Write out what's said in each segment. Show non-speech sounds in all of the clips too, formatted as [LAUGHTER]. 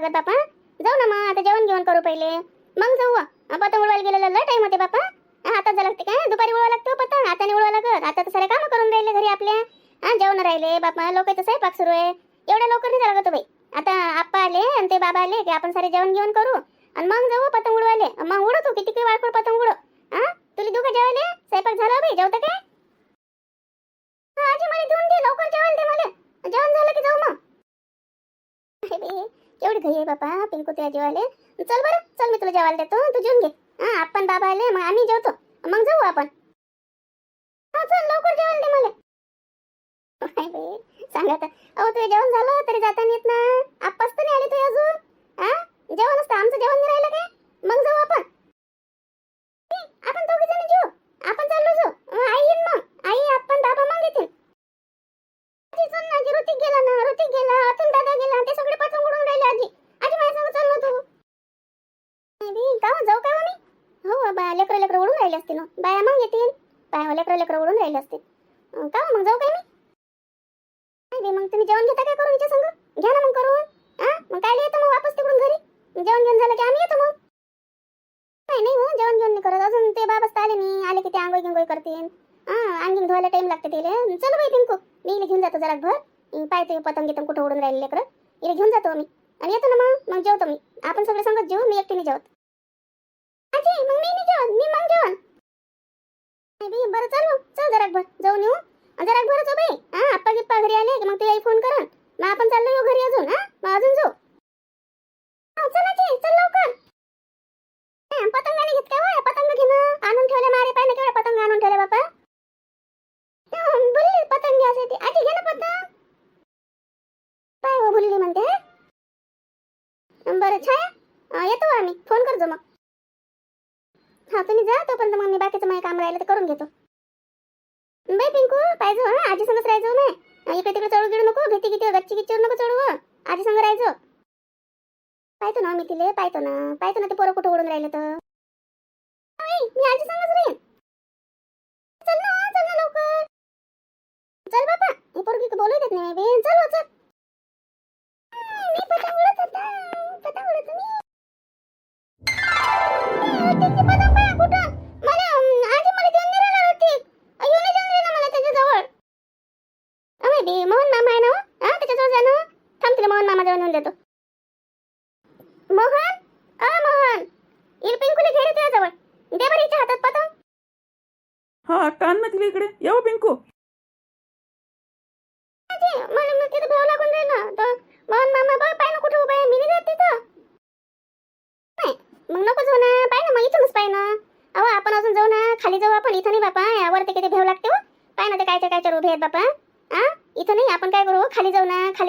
लागत बापा जाऊ ना मग आता जेवण घेऊन करू पहिले मग जाऊ अ. पतंग उडवायला गेलेला लय टाइम होते बापा हा, आता जा लागते काय दुपारी उडवा लागतो पतंग आता नाही उडवा लागत आता तर सारे कामं करून राहिले घरी आपल्या हा जेवण राहिले बापा लोकांचं स्वयंपाक सुरू आहे एवढ्या लवकर नाही लागत हो बाई आता आप्पा आले आणि ते बाबा आले की आपण सारे जेवण घेऊन करू आणि मग जाऊ पतंग उडवायले मग उडव तू किती वाळकोड पतंग उडव हा तुला दुखा जेवायले स्वयंपाक झाला हो बाई जेवतं काय हा, आजी मला देऊन दे लवकर जेवायला दे मला जेवण झालं की जाऊ मग अरे बे, एवढी आहे पिंकू तुझ्या जेवायला चल बरं चल मी तुला जेवायला देतो तू जेवून घे. हा आपण बाबा आले मग आम्ही जेवतो. मग जाऊ आपण. हा चल लवकर जेवायला दे मला. काय सांग अहो तुझं जेवण झालं तरी जाताना येत ना. आप्पाच तर नाही आले तुझे अजून. हा जेवण असतं आमचं जेवण नाही राहिलं काय? मग जाऊ आपण. आपण दोघे जण जेऊ. आपण चाललो जाऊ. आई येईन मग. आई आपण बाबा मग येतील. चल ना आजी ऋतिक गेला ना ऋतिक गेला अतुल दादा गेला ते सगळे पतंग उडून राहिले आजी. आजी माझ्या संग चल ना तू नाही का हो, जाऊ का हो मी हो बा लेकर लेकर उडून राहिले असतील ना. बाया मग येतील. बाया हो, लेकर लेकरं उडून राहिले असतील. अं, का हो, मग जाऊ काय मी? नाही बी, मग तुम्ही जेवण घेता काय करून हिच्या संग? घ्या ना मग करून. हा मग काय येतो मग वापस तिकडून घरी? जेवण घेऊन झालं की आम्ही येतो मग? नाही नाही हो जेवण घेऊन नाही करत. अजून ते बाबाच तर आले नाही. आले की ते आंघोळ गिंगोळ करतील. हा धुवायला टाइम लागते तिला. चल बाई पिंकू मी इले घेऊन जातो जरा भर पाहते पतंग गितंग कुठं उडून राहिले लेकर इले घेऊन जातो मी. आणि येतो ना मग? मग जेवतो मी. आपण सगळे संगत जेवू मी एकटीने जेवत. आजी मग मी नाही जेवत. मी मग जेवण. नाही बरं चल मग. चल जरा भर जाऊन येऊ. जरा भर जाऊ बाई. हा आप्पा गिप्पा घरी आले की मग ते फोन करा मग आपण चाललो येऊ घरी अजून हा? मग अजून जाऊ. चल आजी चल लवकर. पतंग नाही घेत काय पतंग घेणं आणून ठेवले मारे पाहिजे केवढे पतंग आणून ठेवले बापा अं, बुल्ली पतंग घ्यायसाठी आजी घे ना पतंग काय हो बुल्ली म्हणते बरं छाया अं, येतो आम्ही फोन करतो मग हा तुम्ही जा तोपर्यंत मग मी बाकीचं माझं काम राहिलं तर करून घेतो.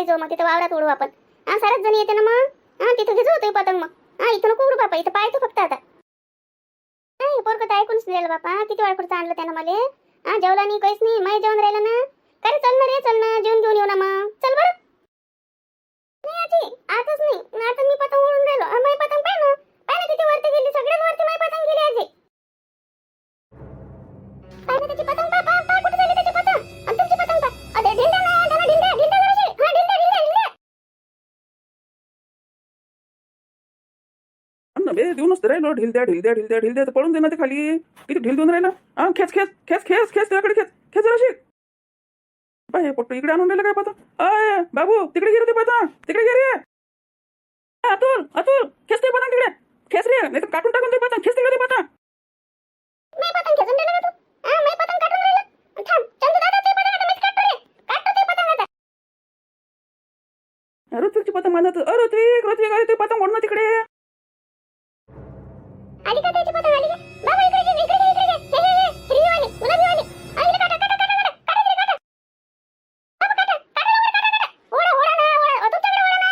खाली जाऊ मग तिथं वावरात उडू आपण. हा सारच जण येते ना मग. हा तिथं घे होतो पतंग मग. हा इथं नको उडू बापा इथं पाहतो फक्त आता. नाही पोरकं तर ऐकूनच दिलं बापा किती वेळ पुढचं आणलं त्यानं मला. हा जेवला नाही काहीच नाही माझ्या जेवण राहिलं ना. काय चल ना रे चल ना जेवण घेऊन येऊ ना मग. चल बरं. नाही आजी आताच नाही. आता मी पतंग उडून राहिलो. अं, पतंग पाय ना. पाय ना किती वरती गेली सगळ्यात वरती माझी पतंग गेली आजी. पाय ना त्याची पतंग पाय पाय पाय बे देऊनच तर राहिलो. ढिल द्या ढिल द्या ढिल द्या ढिल द्या तर पळून दे ना ते खाली. किती ढिल देऊन राहिला. हा खेच खेच खेच खेच खेच त्याकडे खेच. खेच जराशी. बाय हे पोट्ट इकडे आणून राहिलं काय पता अय बाबू तिकडे गे रे ते पता तिकडे गे रे ए, अतुल अतुल खेच ते पतंग तिकडे. खेच रे नाही तर काटून टाकून ते पतंग खेच तिकडे ते पतंग मी पतंग खेचून दिलं का तू. हा मी पतंग काढून राहिलं. थांब चंदू दादा ते पतंग आता मीच काढतो रे. काढतो ते पतंग आता. ऋत्विकची पतंग बांधत अ ऋत्विक ऋत्विक अरे ते पतंग ओढणं तिकडे. आली का त्याची पतंग? आली का? बाबा इकडे घे इकडे घे इकडे घे हे हे हे. आली काटा काटा काटा काटा. काटा तिला काटा. बाबा काटा काटा लवकर काटा काटा. ओढा ओढा ना ओढा. तुमच्याकडे ओढा ना.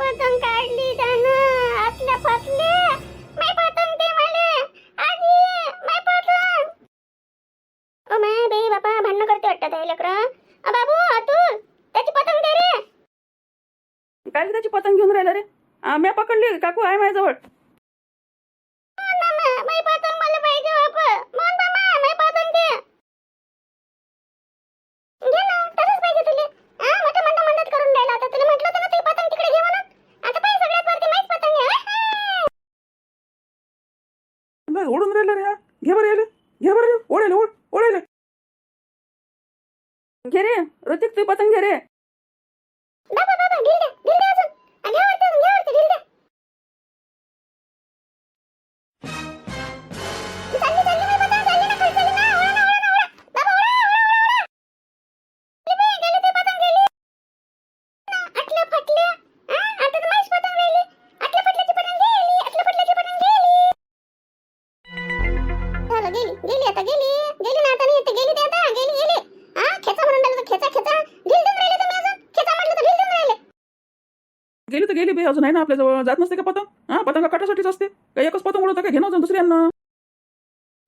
पतंग काढली त्यानं. आतल्या फाटले पतंग दे मले. पतंग. ओ माय बापा भांडणं करते वाटतं ते लेकरं. अ बाबू अतुल त्याची पतंग दे रे. काय रे त्याची पतंग घेऊन राहिला रे? आम्ही पकडली काकू आहे माझ्याजवळ. काही अजून आहे ना आपल्याजवळ जात नसते का पतंग? हा पतंग काटासाठीच असते? काही एकच पतंग उडवता का? घेणं अजून दुसऱ्यांना.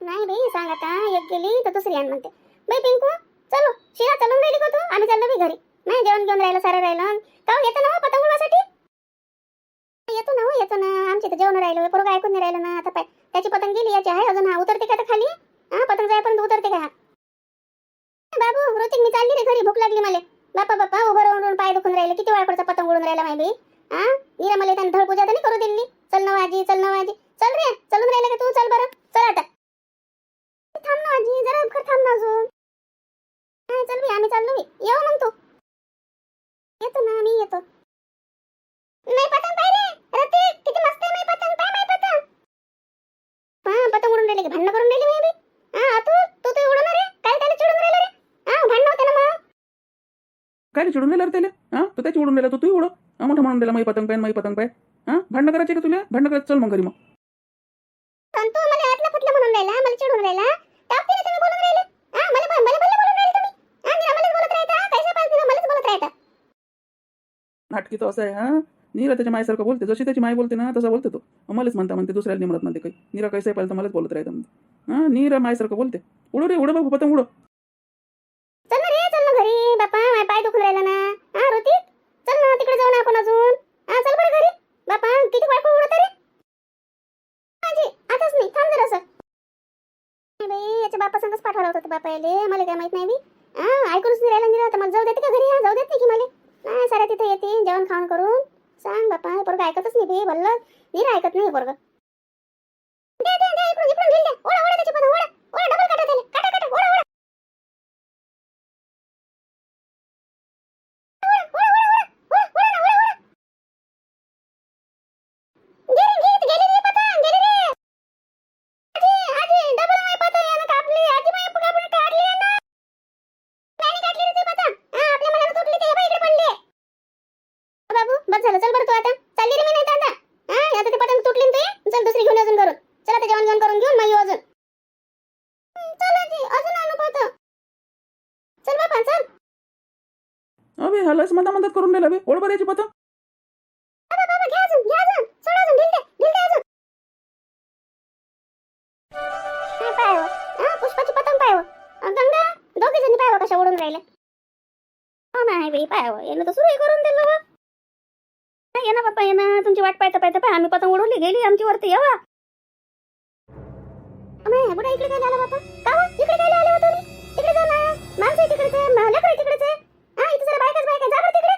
नाही बाई सांग आता. एक गेली तर दुसरी आण म्हणते. बाई पिंकू चलो. शिरा चालून राहिली का तू? आम्ही चाललो बी घरी. नाही जेवण घेऊन राहिलं सारं राहिलं. का हो, येतो ना हो पतंग उडवासाठी? येतो ना हो येतो ना. आमच्या इथं जेवण राहिलं. पोरं ऐकून नाही राहिलं ना. आता पाय त्याची पतंग गेली याची आहे अजून. हा उतरते का आता खाली? हा पतंग जायपर्यंत उतरते का हा? बाबू ऋतिक मी चालली रे घरी. भूक लागली मला. बापा बापा उभं राहून पाय दुखून राहिले. किती वेळा पतंग उडून राहिला माहिती हा नीरा मला त्याने धड पूजा तर नाही करू दिली चल ना आजी चल ना आजी चल रे चलून राहिलं का तू चल बरं चल आता थांब ना आजी जरा खर थांब ना अजून हा चल मी आम्ही चाललो मी येऊ मग तू येतो ना मी येतो नाही पतंग पाय रे रतिक किती मस्त आहे माई पतंग पाय माई पतंग हा पतंग उडून राहिले की भांडणं करून राहिले मी बी हा तू तू तू उडवणार रे काय त्याला चिडून राहिलं रे हा भांडणं होते ना मग काय चिडून राहिला रे त्याला? हा? तू त्याची उडून राहिला तू तू उडव हा, मोठं म्हणून दिला माई पतंग पाय माई पतंग पाय हा? भांडणं करायचे का तुला? भांडणं करायचं? चल मग घरी मग. आणि तू मला आतला फुटला म्हणून राहिला मला चिडून राहिला टाकते ना तुम्ही बोलून राहिले? हा? मला पण मला भले बोलून राहिले तुम्ही? हा निरा मलाच बोलत राहता कैसे पाहिजे ना मलाच बोलत राहता. नाटकी तर असं आहे हा? नीरा त्याच्या मायसारखं बोलते. जशी त्याची माय बोलते ना तसं बोलते तो. मलाच म्हणता म्हणते दुसऱ्याला निमरत म्हणते काही. नीरा कैसे पाहिजे तर मलाच बोलत राहते म्हणते. हा? नीरा मायसारखं बोलते. उडव रे उडव बाबू पतंग उडव चल ना रे चल ना घरी बापा माझा पाय दुखून राहिला ना हा ऋतिक चल ना तिकडे जाऊ ना आपण अजून हा चल बरं घरी बापा किती वाटू उडत रे आजी आताच नाही थांब जरा सर बाई याच्या बापा संगच पाठवला होता बापा याले मला काय माहीत नाही बी. हा ऐकूनच नाही राहिला नाही मला जाऊ देते का घरी? हा जाऊ देत नाही की मला? नाही साऱ्या तिथे येते जेवण खाऊन करून. सांग बापा हे पोरगं ऐकतच नाही बे भल्ल. नीर ऐकत नाही हे पोरगं. इकडून इकडून ढील दे. ओढा ओढा त्याची पतंग ओढा ओढा डबल काटा त्याला काटा काटा ओढा ओढा झालं चल बरं तू आता. चालली रे मी नाही आता. हा आता ते पतंग तुटली ना तुझी चल दुसरी घेऊन अजून करून चल आता जेवण जेवण करून घेऊन मग येऊ अजून. हं, चल आजी अजून आणू पतंग चल बापा चल. अबे हलस मधा मदत करून राहिला बे. ओढ बऱ्याची हा हो. हा पुष्पाची पतंग पाय हो. गंगा दोघी जणी पाय हो कशा उडून राहिले हो नाही बाई पाय हो. यानं तर सुरू करून दिलं हो. हा, ये ना बाप्पा ये ना. तुमची वाट पाहता पाहता पाय आम्ही पतंग उडवली गेली आमची वरती येवा अमे बुडा इकडे काय आला बापा का हो? इकडे काय आले हो तुम्ही? तिकडे जा ना. माणसं आहे तिकडेच आहे म- लेकरं आहे तिकडेच. आहे हा इथे जरा बायकाच बायका. जा बरं तिकडे.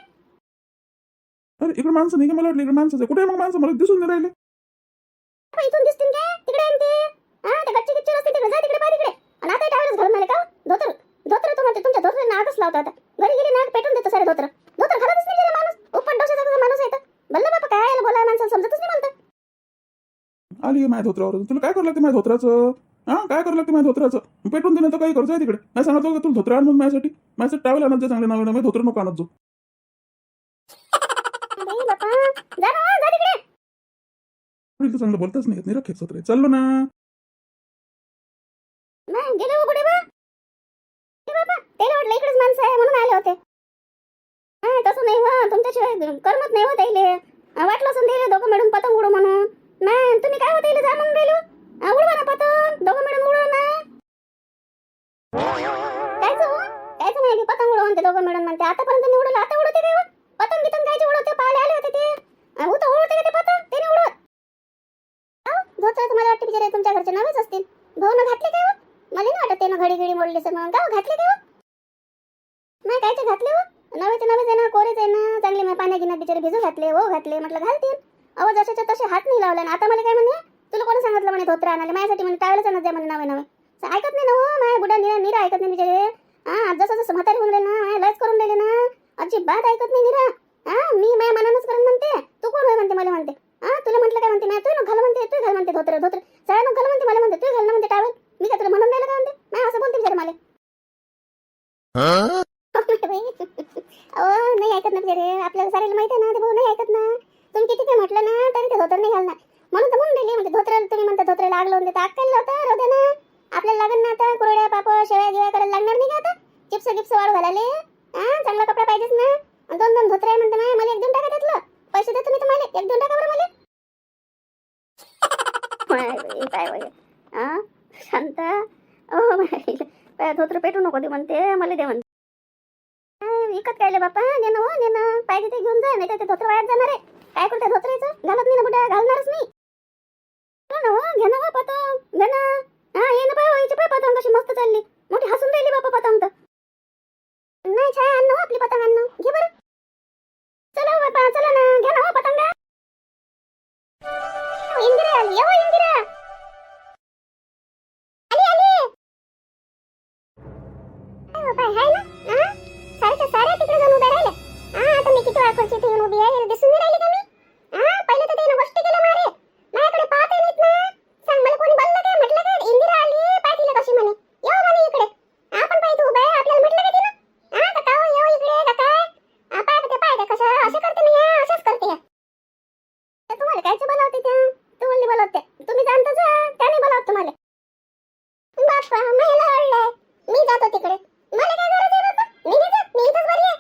अरे इकडे माणसं नाही का मला वाटलं? इकडे माणसं कुठे आहे मग माणसं? मला दिसून नाही राहिले बाबा, इथून दिसतील काय तिकडे आहे ना ते हा ते गच्ची गिच्ची रस्ते तिकडे जा तिकडे पाय तिकडे आणि आता टावरच घालून आले का हो? धोतर धोतर तो म्हणते तुमच्या धोतर नाकच लावतो आता घरी गेली नाक पेटून देतो सारे धोतर धोतर घालतच नाही गेले माणूस उपट डोशाचा तुझा माणूस आहे तर बल्ला बापा काय याला बोलाय माणसाला समजतच नाही म्हणतं आली आहे माझ्या धोत्रावर. तुला काय करावं लागते माझ्या धोत्राचं? हा? काय करावं लागते माझ्या धोत्राचं? पेटून देणं तर काही करतो आहे तिकडे. नाही सांगतो का तुला धोत्र आण माझ्यासाठी? माझ्यासाठी टावेल आणत जा चांगले नवे धोत्र नको आणत जो तर चांगलं बोलताच नाही येत, चाललो ना गेले हो त्याला वाटलं इकडेच माणसं आहे म्हणून आले होते. हा तसं नाही हो. तुमच्याशिवाय करमत नाही हो अं, वाटलं असं त्याले दोघं मिळून पतंग उडू म्हणून. नाही तुम्ही काय होते जा म्हणून राहिलो? उडवा ना पतंग. दोघं मिळून उडवा ना. कायच हो? कायच माहिती नाही पतंग उडवून ते दोघं मिळून म्हणते. आतापर्यंत मी उडवलं आता उडवते काय हो? पतंग गितंग कायचे उडवते पाहिले आले होते ते. उतर उत उडवते का ते पतंग? ते नाही उडवत. धोतर मला वाटते बिचारे तुमच्या घरचे नवेच असतील. भाऊ भाऊनं घातले काय हो? मला नाही वाटत ना घडी घडी मोडली तर मग गाव घातले काय नाही काय ते घातले हो? नवेचे नवेच आहे ना कोरेच आहे ना चांगले मग पाण्या गिना बिचारे भिजू घातले हो घातले म्हटलं घालतील. अहो जशाच्या तसे हात नाही लावला ना. आता मला काय म्हणे? तुला कोणी सांगितलं म्हणे धोत्र आणाले माझ्यासाठी म्हणे टावेलच आणत जा म्हणे नवे नवे. ऐकत नाही ना हो माझ्या बुडा निरा निरा ऐकत नाही बिचारे हा जसं जसं म्हातारी होऊन राहिले ना लयच करून राहिले ना. अजिबात ऐकत नाही निरा. हा मी माझ्या मनानच करून म्हणते. तू कोण म्हणते मला म्हणते. हा तुला म्हटलं काय म्हणते? नाही तू घाल म्हणते तू घाल म्हणते धोत्र धोत्र. सगळ्यांना घाल म्हणते मला म्हणते. तू घाल ना म्हणते टावेल. मी काय तुला म्हणून राहिलं काय म्हणते? नाही असं बोलते बिचारे मला. [LAUGHS] अहो नाही ऐकत ना बिचारे. आपल्याला साऱ्याला माहिती आहे ना ते भाऊ नाही ऐकत ना. तुम्ही किती काय म्हटलं ना तरी ते धोतर नाही घालणार. म्हणून तर म्हणून दिली म्हणजे धोत्र तुम्ही म्हणता धोत्रेला आग म्हणजे देता अक्कल होतं राहू दे ना. आपल्याला लागेल ना आता कुरड्या पापड शेवया गिवया करायला लागणार नाही का आता? चिप्स गिप्स वाढ घालायले. हा चांगला कपडा पाहिजेच ना. दोन दोन धोत्रे आहे म्हणते माय, मला एक दोन टाका त्यातलं. पैसे देतो मी तुम्हाला एक दोन टाका बरं मला. [LAUGHS] काय शांत. ओ माय, धोत्र पेटू नको दे म्हणते मला दे म्हणते. विकत कायले बापा नेणं हो नेणं. पाहिजे ते घेऊन जा नाही तर ते धोत्र वायात जाणार आहे. काय करते धोत्रेचं घालत नाही ना बुड्या घालणारच नाही घे ना हो घे ना हो पतंग घे ना. हा ये ना पाय हिची पाय पतंग कशी मस्त चालली. मोठी हसून राहिली बापा पतंग तर. नाही छाया आण ना हो आपली पतंग आण घे बरं. चला हो बापा चला ना. घ्या ना हो पतंग. इंदिरा आली. ये हो इंदिरा. आली आली. काय बापा, हाय ना हा? साऱ्याच्या साऱ्या तिकडे जाऊन उभ्या राहिल्या हा आता मी किती वेळा खुर्ची येऊन उभी आहे दिसून नाही राहिली का मी हा पहिले तर त्यानं गोष्टी केल्या मारे माझ्याकडे पाहत नाहीत ना सांग मला कोणी बोललं काय म्हटलं काय इंदिरा आली पाय तिला कशी म्हणे येऊ म्हणे इकडे आपण पाय तू उभा आहे आपल्याला म्हटलं का तिनं हा का का हो, येऊ इकडे का काय हा, पाय का ते पाय का कसं असं करते मी हा, असंच करते हा. तर तुम्हाला कायचं बोलावते त्या तू म्हणली बोलावते तुम्ही जाणता जा त्याने बोलावत तुम्हाला बाप्पा मला आवडलंय मी जातो तिकडे मला काय गरज आहे बाप्पा मी नाही जात मी इथंच बरी आहे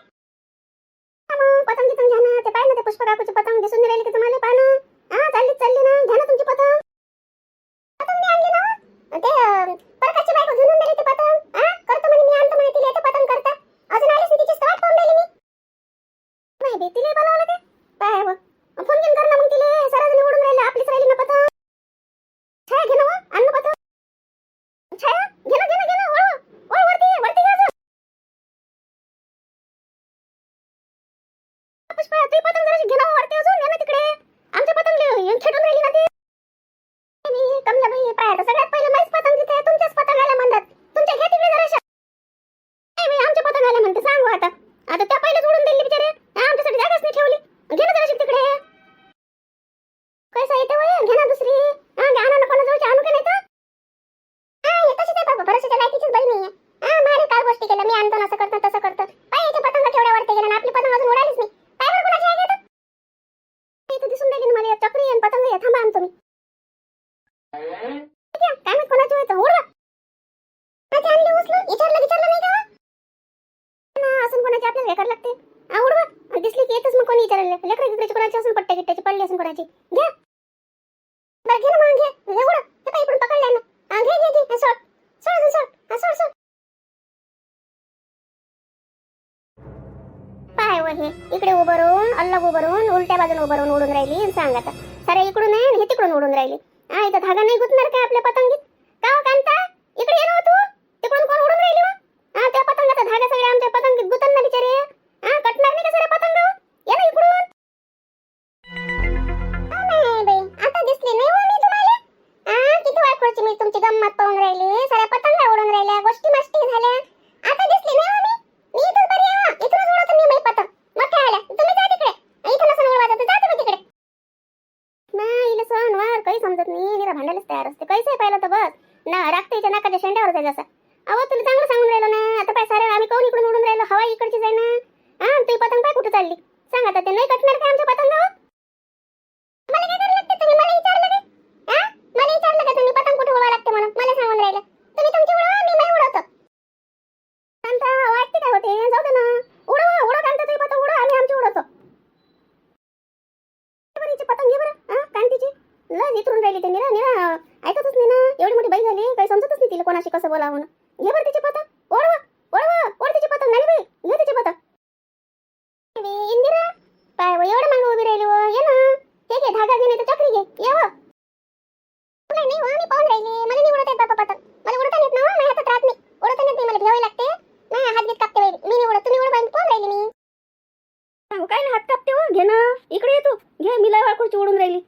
हा मग, पतंग गितंग घ्या ना ते पाय ना ते पुष्प काकूची पतंग दिसून नाही राहिली की तुम्हाला पाहा ना हा चालली चालली ना घ्या ना तुमची पतंग पतंग मी आणली ना ते अं, परकाची बायको घेऊन दिली ती पतंग हा करतो म्हणे मी आणतो म्हणे तिला येते पतंग करता अजून आलीच नाही तिची वाट पाहून राहिली मी नाही बे तिला बोलावलं काय पाय व फोन घेऊन कर ना मग तिले सराजणी उडून राहिली आपलीच राहिली ना पतंग छाया घे ना हो, आण ना पतंग छाया घे ना घे ना घे ना वळ वळ वरती ये, वरती घे अजून पुष्पा तू पतंग जराशी घे ना हो, वरती अजून ये ना तिकडे आमच्या पतंग येऊन खेटून राहिली ना ती मी कमला बाई पाय आता सगळ्यात पहिले माहीत पतंग तिथे तुमच्याच पतंग आल्या म्हणतात तुमच्या घ्या तिकडे जराशा नाही बाई आमच्या पतंग आल्या म्हणते सांगू आता आता त्या पहिलेच उडून दिली बिचारे हा, आमच्यासाठी जागाच नाही ठेवली घे ना जराशी तिकडे कैसा येते वय घे ना दुसरी हा घ्या ना कोणा जवळची आणू का नाही तर हा हे तशीच आहे बाबा भरोशाच्या लायकीचीच बाई नाही आहे. हा मारे काल गोष्टी केलं मी आणतो असं करतो तसं करतो. पाय याचे पतंग केवढ्या वरती गेल्या आपली पतंग अजून आता सारे इकडून आहे आणि हे तिकडून उडून राहिले. हा इथं धागा नाही गुतणार काय आपल्या पतंगीत? का हो कांता? इकडे ये ना हो तू. तिकडून कोण उडून राहिली हा त्या पतंगाचा धागा सगळ्या आमच्या पतंगीत गुतन ना बिचारे. हा कटणार नाही का सगळ्या पतंग? ये ना इकडून. हो, आता दिसली नाही हो मी तुम्हाला. हा किती मी तुमची गंमत पाहून राहिली. साऱ्या पतंगा उडून राहिल्या गोष्टी मस्ती झाल्या. आता दिसली नाही हो मी. मी इथंच बरी आहे इथूनच उडवतो मी पतंग. मग काय आल्या तुम्ही जा तिकडे इथं नसून उडवायचं तर जा तुम्ही तिकडे नाही इला सण वार काही समजत नाही. निरा भांडायलाच तयार असते. कैसे पाहिलं तर बस. ना राखतेच्या नाकाच्या शेंड्यावर जायचं असं. अहो तुला चांगलं सांगून राहिलो ना. आता पाय सारे आम्ही कोण इकडून उडून राहिलो? हवा इकडची जाय ना. हा तुझी पतंग पाय कुठे चालली? सांग आता ते नाही कटणार काय आमच्या पतंगावर? मला काय लागते? तुम्ही मला विचारलं मला विचारलं का तुम्ही? पतंग कुठे उडवा लागते म्हणून? मला सांगून राहिलं तुम्ही तुमची उडवा मी नाही उडवतो कांता वाटते काय होते जाऊ दे ना उडव उडव कांता तुझी पतंग उडव आम्ही आमची उडवतो बरं हिची पतंग घे बरं हा कांतीची लय इथून राहिली ते निरा निरा ऐकतच नाही ना एवढी मोठी बाई झाली काही समजतच नाही तिला कोणाशी कसं बोलावं म्हणून घे बरं तिची पतंग ओढवा ओढवा ओढ तिची पतंग नाही बाई घे तिची पतंग अरे, इंदिरा पाय व एवढं मागं उभी राहिली व ये ना हे घे धागा घे नाही तर चक्री घे ये व नाही नाही व, मी पाहून राहिली मला नाही उडत येत बाबा पतंग मला उडता येत ना व, माझ्या हातात राहत नाही उडता येत नाही मला भेवावी लागते नाही हात घेत कापते बाई मी नाही उडत तुम्ही उडत पाहून राहिली मी अहो, काय ना हात कापते हो घे ना इकडे ये तू घे मी लय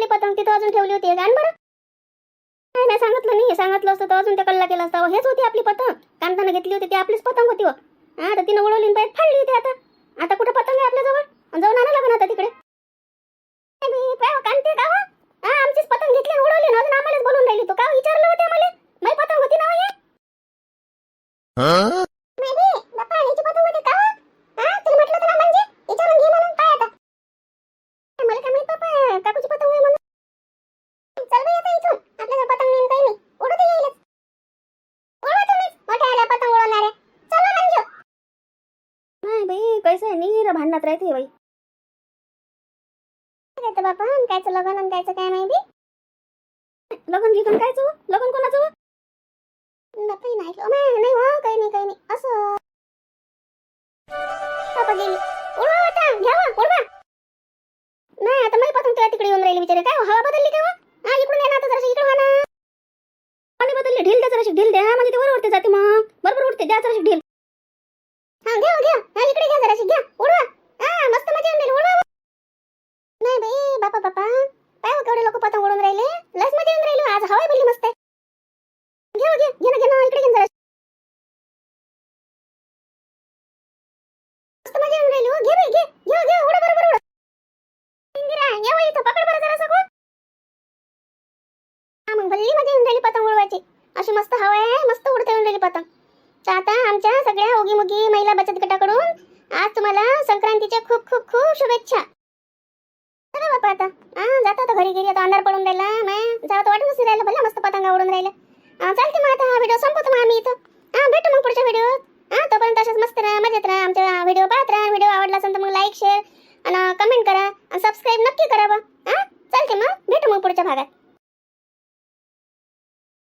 आपली पतंग तिथं अजून ठेवली होती. गाण बरं. नाही नाही सांगितलं नाही. सांगितलं असतं तर अजून त्या कल्ला केला असता. हेच होती आपली पतंग. कांतानं घेतली होती ती आपलीच पतंग होती हो. तर तिनं उडवली बाहेर फाडली होती आता. आता कुठं पतंग आहे आपल्या जवळ? जाऊन आणा लागेल आता तिकडे. कांते का हो? हा? आमचीच पतंग घेतली उडवली ना अजून आम्हालाच बोलून राहिली तो. का हो, विचारलं होते आम्हाला? पतंग होती ना हो हे? काय तर बापा आणि कायचं लग्न आणि कायचं काय माहिती? लग्न गिगन काय चो लग्न कोणाचं हो? बापाही नाही ऐकलं अमाय, नाही हो काही नाही काही नाही. असं. पापा गेली. उडवा आता घ्या वा, उडवा. नाही आता मला पासून तेव्हा तिकडे येऊन राहिली बिचारे. काय हो, हवा बदलली का वा? हा इकडून ये ना आता जराशी इकडे व्हा ना. पाणी बदलली ढील द्या जराशी ढील द्या. म्हणजे ते वर उडते जाते मग. बरोबर उडते द्या जराशी ढील. हा घ्या घ्या. हा इकडे घ्या जराशी घ्या. उडवा. हा मस्त मजा येऊन राहिली. उडवा उडवा. नाही बाई बापा बापा. काय हो केवढे लोक पतंग उडून राहिले. लसमध्ये येऊन राहिलो. आज हवा भरली मस्त. आहे हो, घ्या घे. ना घे ना. इकडे घे ना मस्त मजा येऊन राहिली हो. घे बाई घे. घे हो, घे. उडा बरोबर उडा इंदिरा ये बाई इथं. पकड बरं जरासं कोण हा मग भल्ली मध्ये येऊन राहिली पतंग उडवायची अशी मस्त हवा आहे. मस्त उडता येऊन राहिली पतंग तर आता आमच्या सगळ्या ओगी मुगी महिला बचत गटाकडून आज तुम्हाला संक्रांतीच्या खूप खूप खूप शुभेच्छा. चला बापा आता. हा जाता आता घरी घरी आता अंधार पडून राहिला. माय जावं तर वाटूनच राहिलं भले मस्त पतंगा उडून राहिलं. हा, चालते मग आता हा व्हिडिओ संपवतो मग आम्ही इथं. हा भेटू मग पुढच्या व्हिडिओत हा तोपर्यंत अशाच मस्त राहा मजेत राहा आमच्या व्हिडिओ पाहत राहा. व्हिडिओ आवडला असेल तर मग लाईक शेअर आणि कमेंट करा. आणि सबस्क्राईब नक्की करा बा. हा चालते मग. भेटू मग पुढच्या भागात.